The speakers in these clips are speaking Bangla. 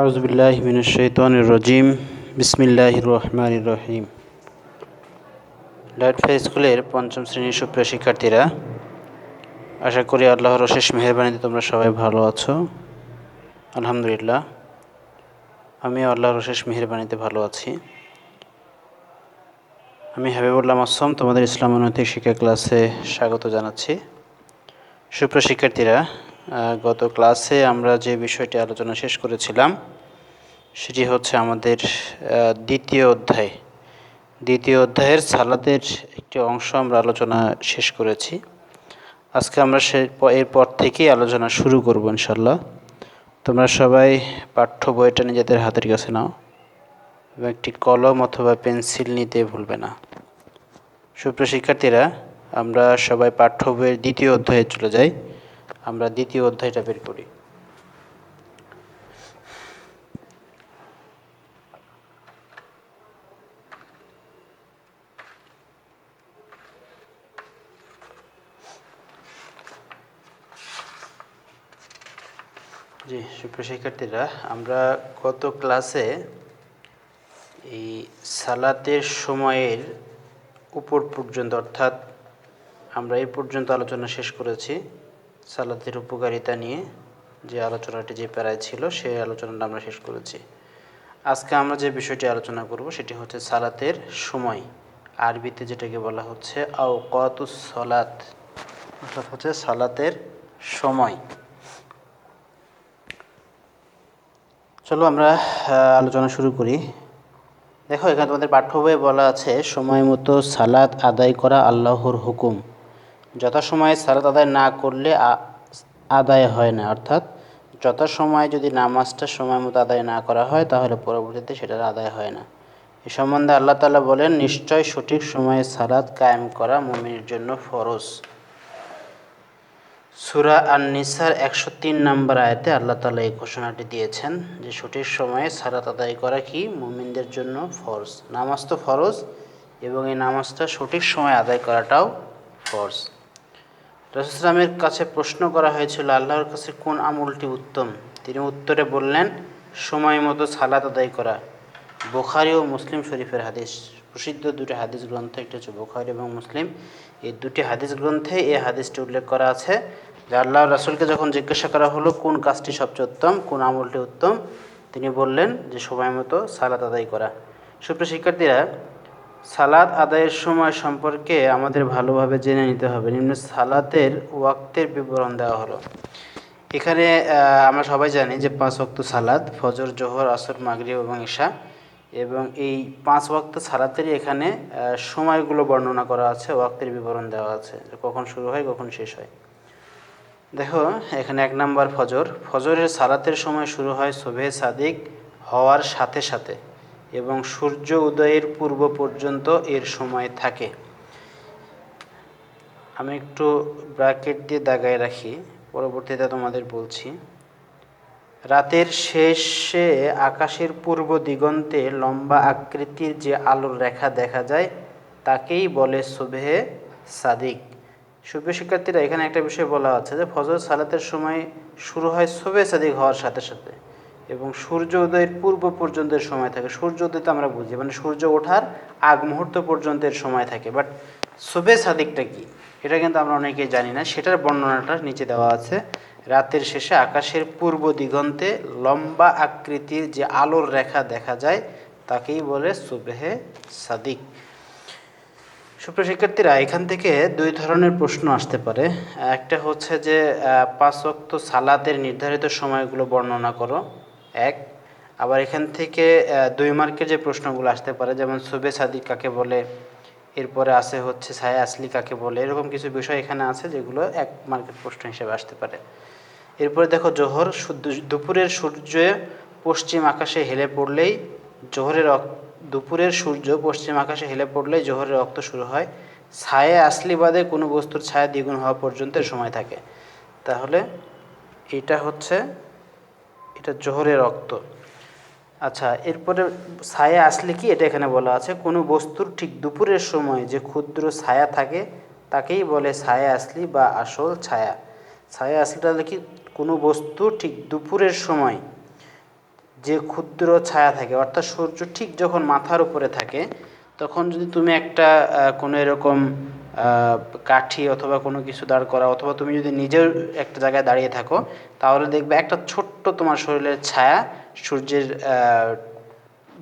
আউজবিল্লাহ মিনশৈতান রজিম। বিসমিল্লাহ রহমান রহিম। লাইটফা স্কুলের পঞ্চম শ্রেণির সুপ্রিয় শিক্ষার্থীরা, আশা করি আল্লাহর অশেষ মেহরবানিতে তোমরা সবাই ভালো আছো। আলহামদুলিল্লাহ আমি আল্লাহর অশেষ মেহরবানিতে ভালো আছি। আমি হাবিবুল্লাহ আসম তোমাদের ইসলাম উন্নতি শিক্ষা ক্লাসে স্বাগত জানাচ্ছি। সুপ্রিয় শিক্ষার্থীরা গত ক্লাসে আমরা যে বিষয়টি আলোচনা শেষ করেছিলাম, সেটি হচ্ছে আমাদের দ্বিতীয় অধ্যায়। দ্বিতীয় অধ্যায়ের সালাদের একটি অংশ আমরা আলোচনা শেষ করেছি। আজকে আমরা সে, এরপর থেকেই আলোচনা শুরু করব ইনশাল্লাহ তোমরা সবাই পাঠ্য বইটা নিজেদের হাতের কাছে নাও এবং একটি কলম অথবা পেন্সিল নিতে ভুলবে না। সুপ্রিয় শিক্ষার্থীরা, আমরা সবাই পাঠ্য বইয়ের দ্বিতীয় অধ্যায়ে চলে যাই। আমরা দ্বিতীয় অধ্যায়টা বের করি। জি, সুপ্রিয় শিক্ষার্থীরা, আমরা গত ক্লাসে এই সালাতের সময়ের উপর পর্যন্ত, অর্থাৎ আমরা এই পর্যন্ত আলোচনা শেষ করেছি। সালাতের উপকারিতা নিয়ে যে আলোচনাটি যে প্যারায় ছিল, সেই আলোচনাটা আমরা শেষ করেছি। আজকে আমরা যে বিষয়টি আলোচনা করব, সেটি হচ্ছে সালাতের সময়। আরবিতে যেটাকে বলা হচ্ছে আও সলাত। অর্থাৎ হচ্ছে সালাতের সময়। চলো আমরা আলোচনা শুরু করি। দেখো, এখানে তোমাদের পাঠ্য বইয়ে বলা আছে, সময় মতো সালাত আদায় করা আল্লাহর হুকুম। যথাসময়ে সালাত আদায় না করলে আদায় হয় না। অর্থাৎ যথাসময়ে যদি নামাজটা সময় মতো আদায় না করা হয়, তাহলে পরবর্তীতে সেটার আদায় হয় না। এ সম্বন্ধে আল্লাহ তাআলা বলেন, নিশ্চয় সঠিক সময়ে সালাত কায়েম করা মুমিনের জন্য ফরজ। সুরা আর নিসার একশো তিন নম্বর আয়তে আল্লাহ তালা এই ঘোষণাটি দিয়েছেন যে, সঠিক সময়ে সারাত আদায় করা কি? মুমিনদের জন্য ফরজ। নামাজ তো ফরজ এবং এই নামাজটা সঠিক সময় আদায় করাটাও ফরজ। রসুলামের কাছে প্রশ্ন করা হয়েছিল, আল্লাহর কাছে কোন আমলটি উত্তম? তিনি উত্তরে বললেন, সময় মতো সালাত আদায় করা। বোখারি ও মুসলিম শরীফের হাদিস, প্রসিদ্ধ দুটি হাদিস গ্রন্থ একটি হচ্ছে বোখারি এবং মুসলিম। এই দুটি হাদিস গ্রন্থে এই হাদিসটি উল্লেখ করা আছে যে আল্লাহ রাসুলকে যখন জিজ্ঞাসা করা হলো, কোন কাজটি সবচেয়ে উত্তম, কোন আমলটি উত্তম, তিনি বললেন যে সময় মতো সালাত আদায় করা। সুপ্রিয় শিক্ষার্থীরা সালাত আদায়ের সময় সম্পর্কে আমাদের ভালোভাবে জেনে নিতে হবে। নিম্ন সালাতের ওয়াক্তের বিবরণ দেওয়া হলো। এখানে আমরা সবাই জানি যে পাঁচ ওয়াক্ত সালাদ ফজর, জোহর, আসর, মাগরিব এবং ঈশা। এবং এই পাঁচ ওয়াক্ত সালাতেরই এখানে সময়গুলো বর্ণনা করা আছে, ওয়াক্তের বিবরণ দেওয়া আছে কখন শুরু হয়, কখন শেষ হয়। দেখো, এখানে এক নাম্বার ফজর। ফজরের সালাতের সময় শুরু হয় শোভে সাদিক হওয়ার সাথে সাথে। এবং সূর্য উদয়ের পূর্ব পর্যন্ত এর সময় থাকে। আমি একটু ব্র্যাকেট দিয়ে দাগায় রাখি, পরবর্তীতে তোমাদের বলছি। রাতের শেষে আকাশের পূর্ব দিগন্তে লম্বা আকৃতির যে আলোর রেখা দেখা যায়, তাকেই বলে সুবেহে সাদিক। সুপ্রিয় শিক্ষার্থীরা, এখানে একটা বিষয় বলা আছে যে ফজর সালাতের সময় শুরু হয় শোবে সাদিক হওয়ার সাথে সাথে। এবং সূর্য উদয়ের পূর্ব পর্যন্তের সময় থাকে। সূর্য উদয় তো আমরা বুঝি মানে সূর্য ওঠার আগ মুহূর্ত পর্যন্তের সময় থাকে। বাট শোবে সাদিকটা কি? এটা কিন্তু আমরা অনেকেই জানি না। সেটার বর্ণনাটা নিচে দেওয়া আছে। রাতের শেষে আকাশের পূর্ব দিগন্তে লম্বা আকৃতির যে আলোর রেখা দেখা যায়, তাকেই বলে সুবেহে সাদিক। সুপ্রিয় শিক্ষার্থীরা, এখান থেকে দুই ধরনের প্রশ্ন আসতে পারে। একটা হচ্ছে যে পাঁচ ওয়াক্ত সালাতের নির্ধারিত সময়গুলো বর্ণনা করো। এক। আবার এখান থেকে দুই মার্কের যে প্রশ্নগুলো আসতে পারে, যেমন সুবে সাদিক কাকে বলে, এরপরে আছে হচ্ছে ছায়া আসলি কাকে বলে, এরকম কিছু বিষয় এখানে আছে যেগুলো এক মার্কের প্রশ্ন হিসেবে আসতে পারে। এরপরে দেখো, জোহর দুপুরের সূর্য পশ্চিম আকাশে হেলে পড়লেই জোহরের দুপুরের সূর্য পশ্চিম আকাশে হেলে পড়লেই জোহরের রক্ত শুরু হয়। ছায়া আসলি বাদে কোনো বস্তুর ছায়া দ্বিগুণ হওয়া পর্যন্ত সময় থাকে। তাহলে এটা হচ্ছে এটা জোহরের রক্ত। আচ্ছা এরপরে ছায়া আসলে কি? এটা এখানে বলা আছে, কোনো বস্তুর ঠিক দুপুরের সময় যে ক্ষুদ্র ছায়া থাকে, তাকেই বলে ছায়া আসলি বা আসল ছায়া। ছায়া আসলিটা হলে কি? কোনো বস্তু ঠিক দুপুরের সময় যে ক্ষুদ্র ছায়া থাকে, অর্থাৎ সূর্য ঠিক যখন মাথার উপরে থাকে, তখন যদি তুমি একটা কোনো এরকম কাঠি অথবা কোনো কিছু দাঁড় করা অথবা তুমি যদি নিজেও একটা জায়গায় দাঁড়িয়ে থাকো, তাহলে দেখবে একটা ছোট্ট তোমার শরীরের ছায়া সূর্যের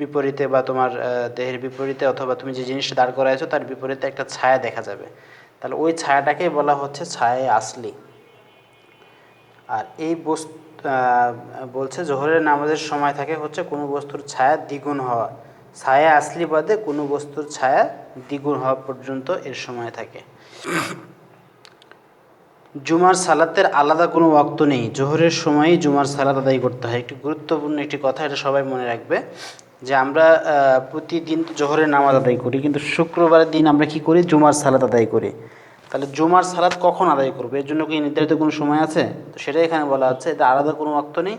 বিপরীতে বা তোমার দেহের বিপরীতে অথবা তুমি যে জিনিসটা দাঁড় করাইছো তার বিপরীতে একটা ছায়া দেখা যাবে। তাহলে ওই ছায়াটাকেই বলা হচ্ছে ছায়া আসলি। আর এই বস্তু বলছে জোহরের নামাজের সময় থাকে হচ্ছে কোনো বস্তুর ছায়া দ্বিগুণ হওয়া। ছায়া আসলি বাদে কোনো বস্তুর ছায়া দ্বিগুণ হওয়া পর্যন্ত এর সময় থাকে। জুমার সালাতের আলাদা কোনো ওয়াক্ত নেই। জোহরের সময়ই জুমার সালাত আদায় করতে হয়। একটি গুরুত্বপূর্ণ একটি কথা, এটা সবাই মনে রাখবে, যে আমরা প্রতিদিন জোহরের নামাজ আদায় করি, কিন্তু শুক্রবারের দিন আমরা কি করি? জুমার সালাত আদায় করি। তাহলে জুমার সালাত কখন আদায় করব? এর জন্য কি নির্ধারিত কোনো সময় আছে? তো সেটাই এখানে বলা হচ্ছে এটা আলাদা কোনো ওয়াক্ত নেই।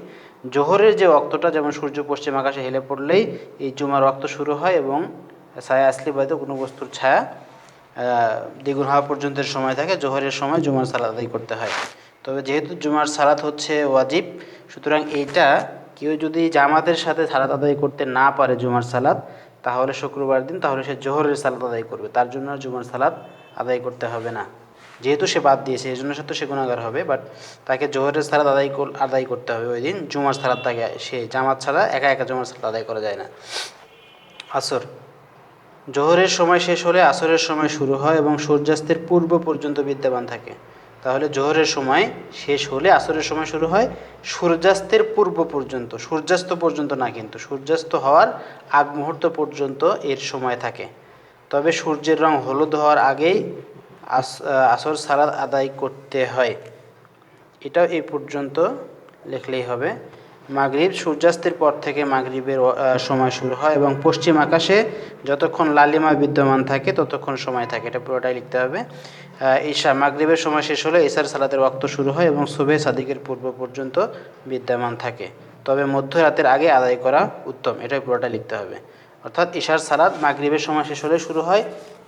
জোহরের যে ওয়াক্তটা, যেমন সূর্য পশ্চিম আকাশে হেলে পড়লেই এই জুমার ওয়াক্ত শুরু হয় এবং ছায়া আসলি বাদে কোনো বস্তুর ছায়া দ্বিগুণ হওয়া পর্যন্ত সময় থাকে, জোহরের সময় জুমার সালাত আদায় করতে হয়। তবে যেহেতু জুমার সালাত হচ্ছে ওয়াজিব, সুতরাং এইটা কেউ যদি জামাতের সাথে সালাত আদায় করতে না পারে জুমার সালাত, তাহলে শুক্রবার দিন তাহলে সে জোহরের সালাত আদায় করবে। তার জন্য জুমার সালাত আদায় করতে হবে না। যেহেতু সে বাদ দিয়েছে, এই জন্য সে তো সে গুণাগার হবে বাট তাকে জোহরের সালাদ আদায় আদায় করতে হবে ওই দিন। জুমার সালাদ তাকে, সে জামাত ছাড়া একা একা জুমার সালাত আদায় করা যায় না। আসর। জোহরের সময় শেষ হলে আসরের সময় শুরু হয় এবং সূর্যাস্তের পূর্ব পর্যন্ত বিদ্যমান থাকে। তাহলে জোহরের সময় শেষ হলে আসরের সময় শুরু হয়, সূর্যাস্তের পূর্ব পর্যন্ত। সূর্যাস্ত পর্যন্ত না কিন্তু, সূর্যাস্ত হওয়ার আগ মুহূর্ত পর্যন্ত এর সময় থাকে। তবে সূর্যের রং হলুদ হওয়ার আগেই আস আসর সালাদ আদায় করতে হয়। এটাও এই পর্যন্ত লিখলেই হবে। মাগরিব সূর্যাস্তের পর থেকে মাগরিবের সময় শুরু হয় এবং পশ্চিম আকাশে যতক্ষণ লালিমা বিদ্যমান থাকে ততক্ষণ সময় থাকে। এটা পুরোটাই লিখতে হবে। ঈশা, মাগরিবের সময় শেষ হলে ঈশার সালাতের ওয়াক্ত শুরু হয় এবং সুবে সাদিকের পূর্ব পর্যন্ত বিদ্যমান থাকে। তবে মধ্যরাতের আগে আদায় করা উত্তম। এটাই পুরোটা লিখতে হবে। অর্থাৎ ঈশার সালাদ মাগরিবের সময় শেষ হলে শুরু হয়।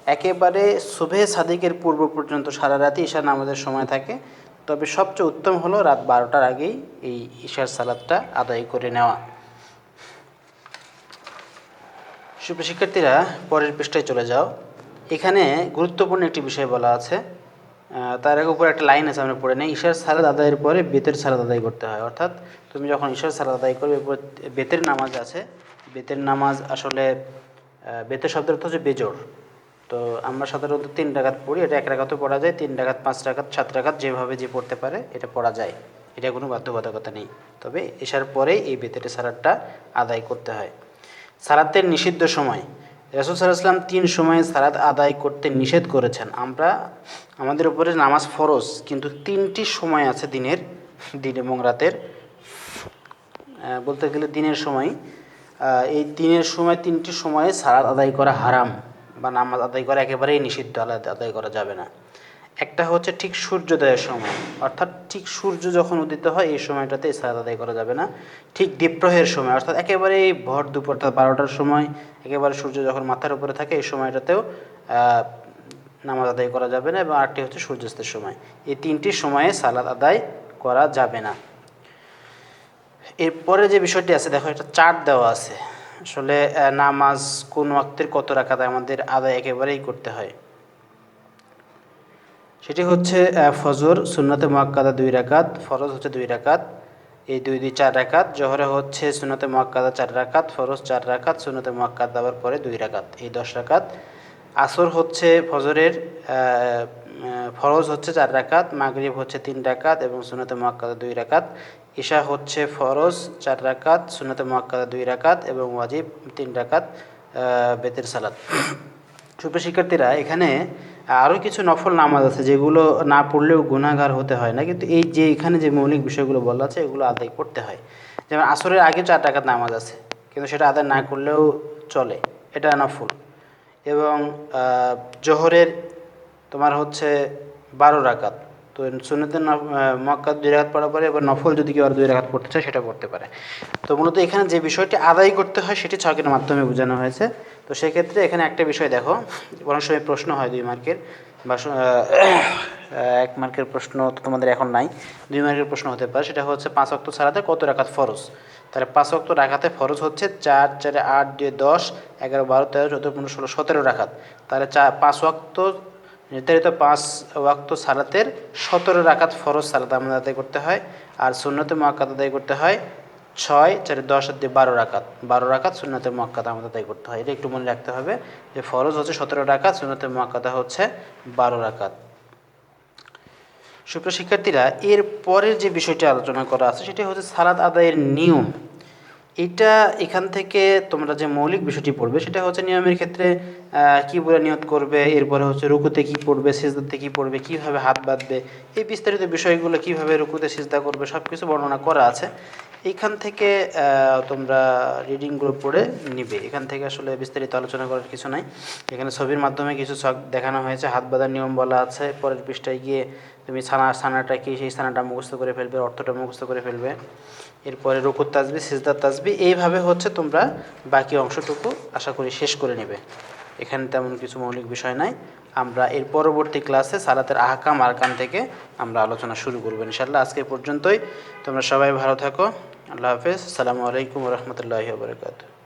একেবারে সুবে সাদিকের পূর্ব পর্যন্ত সারা রাতে ঈশার নামাজের সময় থাকে। তবে সবচেয়ে উত্তম হলো রাত বারোটার আগেই এই ঈশার সালাদটা আদায় করে নেওয়া। শিক্ষার্থীরা পরের পৃষ্ঠায় চলে যাও। এখানে গুরুত্বপূর্ণ একটি বিষয় বলা আছে। তার আগে উপরে একটা লাইন আছে, আমরা পড়ে নেই। ঈশার সালাদ আদায়ের পরে বেতের সালাদ আদায় করতে হয়। অর্থাৎ তুমি যখন ঈশার সালাদ আদায় করবে বেতের নামাজ আছে। বেতের নামাজ আসলে বেতের শব্দের অর্থ হচ্ছে বেজোর তো আমরা সাধারণত তিন রাকাত পড়ি, এটা এক রাকাতও পড়া যায়, তিন রাকাত পাঁচ রাকাত সাত রাকাত যেভাবে যে পড়তে পারে এটা পড়া যায়। এটা কোনো বাধ্যবাধকতা নেই। তবে এসার পরেই এই বেতের সালাদটা আদায় করতে হয়। সালাতের নিষিদ্ধ সময়। রসুল সাল্লাহাম তিন সময়ে সালাত আদায় করতে নিষেধ করেছেন। আমরা, আমাদের উপরে নামাজ ফরজ, কিন্তু তিনটি সময় আছে দিনের, দিন এবং রাতের। বলতে গেলে দিনের সময় এই দিনের সময় তিনটি সময়ে সালাত আদায় করা হারাম। বা নামাজ আদায় করা একেবারেই নিষিদ্ধ, আলাদা আদায় করা যাবে না। একটা হচ্ছে ঠিক সূর্যোদয়ের সময়। অর্থাৎ ঠিক সূর্য যখন উদিত হয়, এই সময়টাতে সালাত আদায় করা যাবে না। ঠিক দ্বীপ্রহের সময়, অর্থাৎ একেবারেই ভর দুপুর অর্থাৎ বারোটার সময়, একেবারে সূর্য যখন মাথার উপরে থাকে, এই সময়টাতেও নামাজ আদায় করা যাবে না এবং আরেকটি হচ্ছে সূর্যাস্তের সময়। এই তিনটি সময়ে সালাদ আদায় করা যাবে না। এরপরে যে বিষয়টি আছে, দেখো, একটা চার্ট দেওয়া আছে। আসলে নামাজ কোন ওয়াক্তের কত রাখাতে আমাদের আদায় একেবারেই করতে হয়? সেটি হচ্ছে ফজর, সুন্নতে মোয়াক্কাদা দুই রাকাত, ফরজ হচ্ছে দুই রাকাত, এই দুই দুই চার রাকাত, জহরে হচ্ছে সুন্নতে মোয়াক্কাদা চার রাকাত, ফরজ চার রাকাত, সুন্নতে মোয়াক্কাদ দেওয়ার পরে দুই রাকাত, এই দশ রাকাত। আসর হচ্ছে ফজরের ফরজ হচ্ছে চার রাকাত, মাগরিব হচ্ছে তিন রাকাত এবং সুন্নতে মোয়াক্কাদা দুই রাকাত। ঈশা হচ্ছে ফরজ চার রাকাত, সুন্নতে মোয়াক্কাদা দুই রাকাত এবং ওয়াজিব তিন রাকাত বেতের সালাত। সুপ্রিয় শিক্ষার্থীরা, এখানে আরও কিছু নফল নামাজ আছে যেগুলো না পড়লেও গুণাগার হতে হয় না, কিন্তু এই যে এখানে যে মৌলিক বিষয়গুলো বলা আছে, এগুলো আদায় করতে হয়। যেমন আসরের আগে চার টাকার নামাজ আছে, কিন্তু সেটা আদায় না করলেও চলে। এটা নফল। এবং জোহরের তোমার হচ্ছে বারো রাকাত। তো সুন্নতের মক্কা দুই রাখাত পড়ার পরে এবার নফল যদি কেউ আর দুই রাখাত পড়তে চায় সেটা করতে পারে। তো মূলত এখানে যে বিষয়টি আদায় করতে হয় সেটি ছকের মাধ্যমে বোঝানো হয়েছে। তো সেক্ষেত্রে এখানে একটা বিষয় দেখো অনেক সময় প্রশ্ন হয় দুই মার্কের, বা এক মার্কের প্রশ্ন তো তোমাদের এখন নাই, দুই মার্কের প্রশ্ন হতে পারে। সেটা হচ্ছে পাঁচ অক্ট ছাড়াতে কত রাখাত ফরজ? তাহলে পাঁচ অক্ট রাখাতে ফরজ হচ্ছে চার, চারে আট দুই দশ, এগারো, বারো, তেরো, চোদ্দ, পনেরো, ষোলো, সতেরো রাখাত তাহলে চার পাঁচ অক্ট নির্ধারিত পাঁচ ওয়াক্ত সালাতের সতেরো রাকাত ফরজ সালাত আমাদের আদায় করতে হয় আর সুন্নতে মোয়াক্কাত আদায় করতে হয় ছয় চারে দশ আর দিয়ে বারো রাকাত। বারো রাকাত সুন্নতে মোয়াক্কাত আমাদের আদায় করতে হয়। এটা একটু মনে রাখতে হবে যে ফরজ হচ্ছে সতেরো রাকাত, সুন্নতে মোয়াক্কাতা হচ্ছে বারো রাকাত। সুপ্রিয় শিক্ষার্থীরা, এর পরের যে বিষয়টি আলোচনা করা আছে, সেটি হচ্ছে সালাদ আদায়ের নিয়ম। এটা এখান থেকে তোমরা যে মৌলিক বিষয়টি পড়বে, সেটা হচ্ছে নিয়মের ক্ষেত্রে কি বলে নিয়ত করবে? এরপরে হচ্ছে রুকুতে কি পড়বে? সিজদাতে কি পড়বে? কীভাবে হাত বাঁধবে? এই বিস্তারিত বিষয়গুলো কীভাবে রুকুতে সিজদা করবে? সব কিছু বর্ণনা করা আছে। এইখান থেকে তোমরা রিডিংগুলো পড়ে নিবে। এখান থেকে আসলে বিস্তারিত আলোচনা করার কিছু নাই। এখানে ছবির মাধ্যমে কিছু ছক দেখানো হয়েছে। হাত বাঁধার নিয়ম বলা আছে। পরের পৃষ্ঠায় গিয়ে তুমি ছানা, ছানাটা কি? সেই ছানাটা মুখস্থ করে ফেলবে, অর্থটা মুখস্থ করে ফেলবে। এরপরে রুকুর তাজবি, সিজদার তাজবি। এইভাবে হচ্ছে তোমরা বাকি অংশটুকু আশা করি শেষ করে নেবে। এখানে তেমন কিছু মৌলিক বিষয় নাই। আমরা এর পরবর্তী ক্লাসে সালাতের আহকাম আরকান থেকে আমরা আলোচনা শুরু করব ইনশাল্লাহ আজকে পর্যন্তই। তোমরা সবাই ভালো থাকো। আল্লাহ হাফেজ। আসসালামু আলাইকুম রহমতুল্লাহ বারকাত